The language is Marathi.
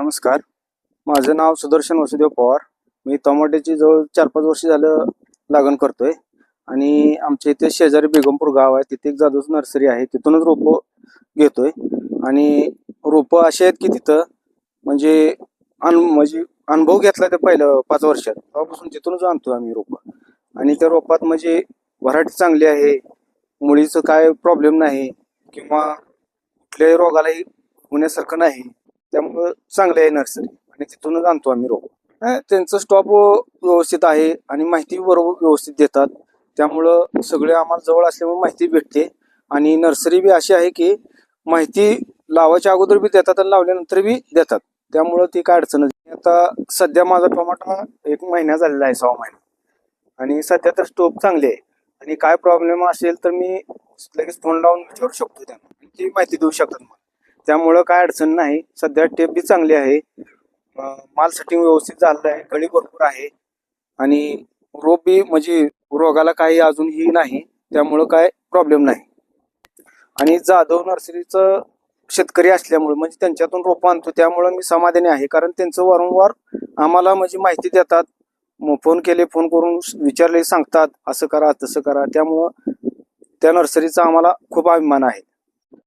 नमस्कार. माझं नाव सुदर्शन वसुदेव पवार. मी टोमॅटोची जवळ चार पाच वर्ष झालं लागण करतोय. आणि आमच्या इथे शेजारी बेगमपूर गाव आहे. तिथे एक जादूच नर्सरी आहे. तिथूनच रोपं घेतोय. आणि रोपं असे आहेत की तिथं म्हणजे अन म्हणजे अनुभव घेतला ते पहिलं पाच वर्षात. तेव्हापासून तिथूनच आणतो आम्ही रोपं. आणि त्या रोपात म्हणजे व्हरायटी चांगली आहे. मुळीचं काय प्रॉब्लेम नाही. किंवा कुठल्याही रोगालाही होण्यासारखं नाही. त्यामुळं चांगले आहे नर्सरी. आणि तिथूनच आणतो आम्ही रोप. त्यांचं स्टॉप व्यवस्थित आहे आणि माहिती बरोबर व्यवस्थित देतात. त्यामुळं सगळे आम्हाला जवळ असल्यामुळे माहिती भेटते. आणि नर्सरी बी अशी आहे की माहिती लावायच्या अगोदर बी देतात आणि लावल्यानंतर बी देतात. त्यामुळं ती काय अडचण नाही. आता सध्या माझा टोमॅटो एक महिना झालेला आहे सहा महिना. आणि सध्या तर स्टोप चांगले आहे. आणि काय प्रॉब्लेम असेल तर मी लगेच फोन लावून विचारू शकतो त्यांना. ती माहिती देऊ शकतात मला. त्यामुळं काय अडचण नाही. सध्या टेप बी चांगली आहे. माल सेटिंग व्यवस्थित झालेलं आहे. गळी भरपूर आहे. आणि रोप बी म्हणजे रोगाला काही अजूनही नाही. त्यामुळं काय प्रॉब्लेम नाही. आणि जाधव नर्सरीचं शेतकरी असल्यामुळे म्हणजे त्यांच्यातून रोपं आणतो त्यामुळं मी समाधानी आहे. कारण त्यांचं वारंवार आम्हाला म्हणजे माहिती देतात. फोन केले फोन करून विचारले सांगतात असं करा तसं करा. त्यामुळं त्या नर्सरीचा आम्हाला खूप अभिमान आहे.